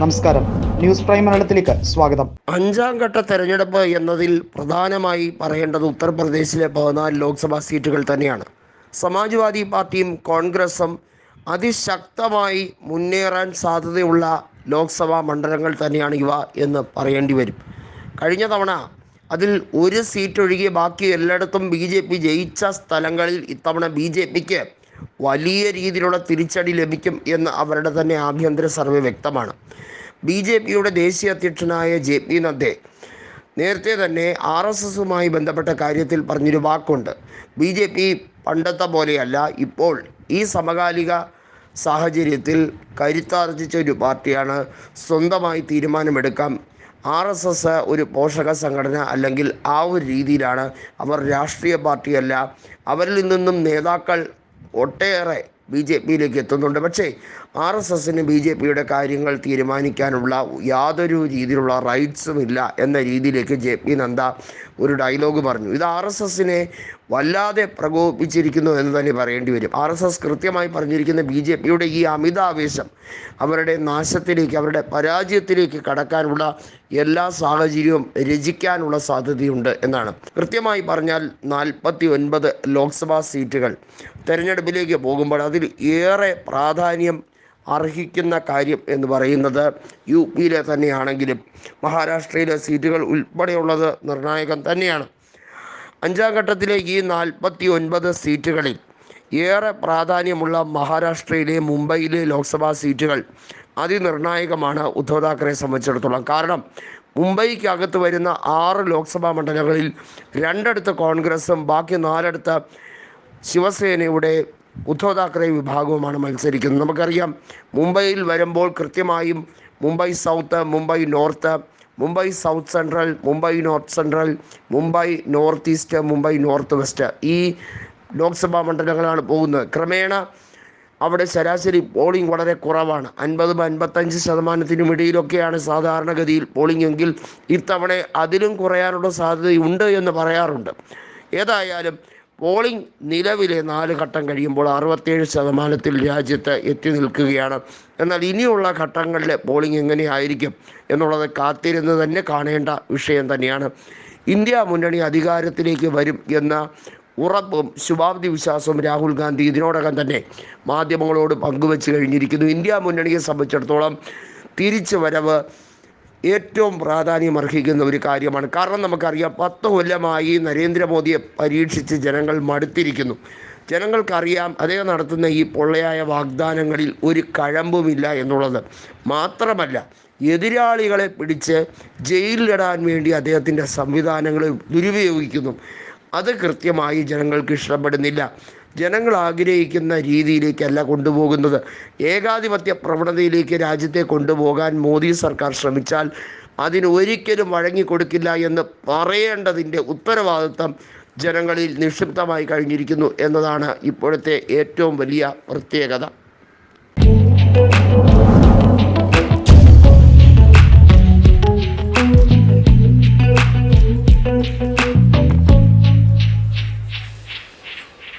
നമസ്കാരം. News prime മലയാളത്തിലേക്ക് സ്വാഗതം. അഞ്ചാം ഘട്ട തെരഞ്ഞെടുപ്പ് എന്നതിൽ പ്രധാനമായി പറയേണ്ടത് ഉത്തർപ്രദേശിലെ പതിനാല് ലോക്സഭാ സീറ്റുകൾ തന്നെയാണ്. സമാജ്വാദി പാർട്ടിയും കോൺഗ്രസും അതിശക്തമായി മുന്നേറാൻ സാധ്യതയുള്ള ലോക്സഭാ മണ്ഡലങ്ങൾ തന്നെയാണ് ഇവ എന്ന് പറയേണ്ടി വരും. കഴിഞ്ഞ തവണ അതിൽ ഒരു സീറ്റ് ഒഴികെ ബാക്കി എല്ലായിടത്തും ബി ജെ പി ജയിച്ച സ്ഥലങ്ങളിൽ ഇത്തവണ ബി ജെ പിക്ക് വലിയ രീതിയിലുള്ള തിരിച്ചടി ലഭിക്കും എന്ന് അവരുടെ തന്നെ ആഭ്യന്തര സർവേ വ്യക്തമാണ്. ബി ജെ പിയുടെ ദേശീയ അധ്യക്ഷനായ ജെ പി നദ്ദെ നേരത്തെ തന്നെ ആർ എസ് എസുമായി ബന്ധപ്പെട്ട കാര്യത്തിൽ പറഞ്ഞൊരു വാക്കുണ്ട്. ബി ജെ പി പണ്ടത്തെ പോലെയല്ല ഇപ്പോൾ ഈ സമകാലിക സാഹചര്യത്തിൽ കരുത്താർജിച്ച ഒരു പാർട്ടിയാണ് സ്വന്തമായി തീരുമാനമെടുക്കാം. ആർ എസ് എസ് ഒരു പോഷക സംഘടന അല്ലെങ്കിൽ ആ ഒരു രീതിയിലാണ് അവർ രാഷ്ട്രീയ പാർട്ടിയല്ല. അവരിൽ നിന്നും നേതാക്കൾ ഒട്ടേറെ ബി ജെ പിയിലേക്ക് എത്തുന്നുണ്ട്. പക്ഷേ ആർ എസ് എസിന് ബി ജെ പിയുടെ കാര്യങ്ങൾ തീരുമാനിക്കാനുള്ള യാതൊരു രീതിയിലുള്ള റൈറ്റ്സും ഇല്ല എന്ന രീതിയിലേക്ക് ജെ പി നന്ദ ഒരു ഡയലോഗ് പറഞ്ഞു. ഇത് ആർ എസ് എസിനെ വല്ലാതെ പ്രകോപിപ്പിച്ചിരിക്കുന്നു എന്ന് തന്നെ പറയേണ്ടി വരും. ആർ എസ് എസ് കൃത്യമായി പറഞ്ഞിരിക്കുന്ന ബി ജെ പിയുടെ ഈ അമിതാവേശം അവരുടെ നാശത്തിലേക്ക് അവരുടെ പരാജയത്തിലേക്ക് കടക്കാനുള്ള എല്ലാ സാഹചര്യവും രചിക്കാനുള്ള സാധ്യതയുണ്ട് എന്നാണ്. കൃത്യമായി പറഞ്ഞാൽ നാൽപ്പത്തി ഒൻപത് ലോക്സഭാ സീറ്റുകൾ തെരഞ്ഞെടുപ്പിലേക്ക് പോകുമ്പോൾ അതിൽ ഏറെ പ്രാധാന്യം അർഹിക്കുന്ന കാര്യം എന്ന് പറയുന്നത് യു പിയിലെ തന്നെയാണെങ്കിലും മഹാരാഷ്ട്രയിലെ സീറ്റുകൾ ഉൾപ്പെടെയുള്ളത് നിർണായകം തന്നെയാണ്. അഞ്ചാം ഘട്ടത്തിലെ ഈ നാൽപ്പത്തി ഒൻപത് സീറ്റുകളിൽ ഏറെ പ്രാധാന്യമുള്ള മഹാരാഷ്ട്രയിലെ മുംബൈയിലെ ലോക്സഭാ സീറ്റുകൾ അതിനിർണായകമാണ് ഉദ്ധവ് താക്കറെ സംബന്ധിച്ചിടത്തോളം. കാരണം മുംബൈക്കകത്ത് വരുന്ന ആറ് ലോക്സഭാ മണ്ഡലങ്ങളിൽ രണ്ടിടത്ത് കോൺഗ്രസും ബാക്കി നാലിടത്ത് ശിവസേനയുടെ ഉദ്ധവ് താക്കറെ വിഭാഗവുമാണ് മത്സരിക്കുന്നത്. നമുക്കറിയാം മുംബൈയിൽ വരുമ്പോൾ കൃത്യമായും Mumbai south Mumbai north Mumbai south central Mumbai north central Mumbai north east Mumbai north west ഈ ലോക്സഭാ മണ്ഡലങ്ങളാണ് പോകുന്നത്. ക്രമേണ അവിടെ ശരാശരി പോളിംഗ് വളരെ കുറവാണ്. അൻപതും അൻപത്തഞ്ച് ശതമാനത്തിനും ഇടയിലൊക്കെയാണ് സാധാരണഗതിയിൽ പോളിംഗ് എങ്കിൽ ഇത്തവണ അതിലും കുറയാനുള്ള സാധ്യതയുണ്ട് എന്ന് പറയാറുണ്ട്. ഏതായാലും പോളിംഗ് നിലവിലെ നാല് ഘട്ടം കഴിയുമ്പോൾ അറുപത്തേഴ് ശതമാനത്തിൽ രാജ്യത്ത് എത്തി നിൽക്കുകയാണ്. എന്നാൽ ഇനിയുള്ള ഘട്ടങ്ങളിലെ പോളിംഗ് എങ്ങനെയായിരിക്കും എന്നുള്ളത് കാത്തിരുന്ന് തന്നെ കാണേണ്ട വിഷയം തന്നെയാണ്. ഇന്ത്യ മുന്നണി അധികാരത്തിലേക്ക് വരും എന്ന ഉറപ്പും ശുഭാപ്തി വിശ്വാസവും രാഹുൽ ഗാന്ധി ഇതിനോടകം തന്നെ മാധ്യമങ്ങളോട് പങ്കുവച്ച് കഴിഞ്ഞിരിക്കുന്നു. ഇന്ത്യ മുന്നണിയെ സംബന്ധിച്ചിടത്തോളം തിരിച്ചു വരവ് ഏറ്റവും പ്രാധാന്യം അർഹിക്കുന്ന ഒരു കാര്യമാണ്. കാരണം നമുക്കറിയാം പത്ത് കൊല്ലമായി നരേന്ദ്രമോദിയെ പരീക്ഷിച്ച് ജനങ്ങൾ മടുത്തിരിക്കുന്നു. ജനങ്ങൾക്കറിയാം അദ്ദേഹം നടത്തുന്ന ഈ പൊള്ളയായ വാഗ്ദാനങ്ങളിൽ ഒരു കഴമ്പുമില്ല എന്നുള്ളത്. മാത്രമല്ല എതിരാളികളെ പിടിച്ച് ജയിലിലിടാൻ വേണ്ടി അദ്ദേഹത്തിന്റെ സംവിധാനങ്ങൾ ദുരുപയോഗിക്കുന്നു. അത് കൃത്യമായി ജനങ്ങൾക്ക് ഇഷ്ടപ്പെടുന്നില്ല. ജനങ്ങൾ ആഗ്രഹിക്കുന്ന രീതിയിലേക്കല്ല കൊണ്ടുപോകുന്നത്. ഏകാധിപത്യ പ്രവണതയിലേക്ക് രാജ്യത്തെ കൊണ്ടുപോകാൻ മോദി സർക്കാർ ശ്രമിച്ചാൽ അതിന് ഒരിക്കലും വഴങ്ങിക്കൊടുക്കില്ല എന്ന് പറയേണ്ടതിന്റെ ഉത്തരവാദിത്വം ജനങ്ങളിൽ നിക്ഷിപ്തമായി കഴിഞ്ഞിരിക്കുന്നു എന്നതാണ് ഇപ്പോഴത്തെ ഏറ്റവും വലിയ പ്രത്യേകത.